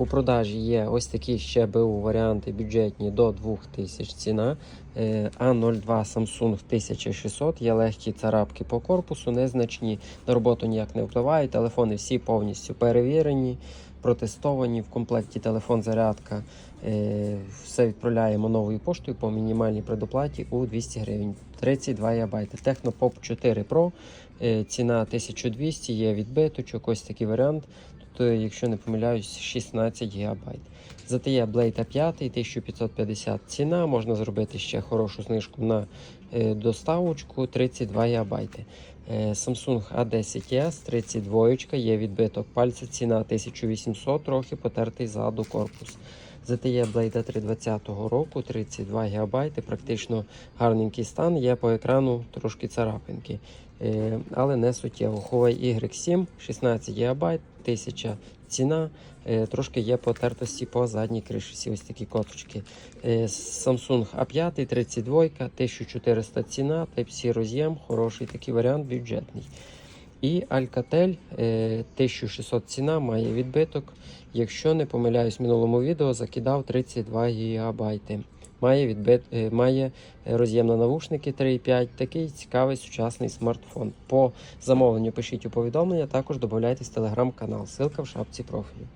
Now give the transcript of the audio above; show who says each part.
Speaker 1: У продажі є ось такі ще БУ варіанти бюджетні до 2000 ціна. Е, А02 Samsung 1600. Є легкі царапки по корпусу, незначні. На роботу ніяк не впливають. Телефони всі повністю перевірені, протестовані. В комплекті телефон зарядка. Е, Все відправляємо новою поштою по мінімальній предоплаті у 200 гривень. 32 ГБ. Technopop 4 Pro. е, Ціна 1200, є відбиточок, ось такий варіант. Е, якщо не помиляюсь, 16 ГБ. ZTE Blade 5 1550 ціна. Можна зробити ще хорошу знижку на е, доставочку 32 ГБ. Е, Samsung A10s 32 є відбиток пальця, ціна 1800, трохи потертий ззаду корпус. ZTE Blade 320 року 32 ГБ, практично гарненький стан. Є по екрану трошки царапинки, е, але не суттєво. Huawei Y7 16 ГБ, 1000 ціна. Е, Трошки є потертості по задній кришці, ось такі коточки. Е, Samsung A5 32, 1400 ціна, Type-C роз'єм, хороший такий варіант, бюджетний. І Alcatel е, 1600 ціна, має відбиток. Якщо не помиляюсь, в минулому відео закидав 32 ГБ. Має відбит, е, має роз'єм на навушники 3.5. Такий цікавий сучасний смартфон. По замовленню пишіть у повідомлення, також додайтесь в телеграм-канал. Ссылка в шапці профілю.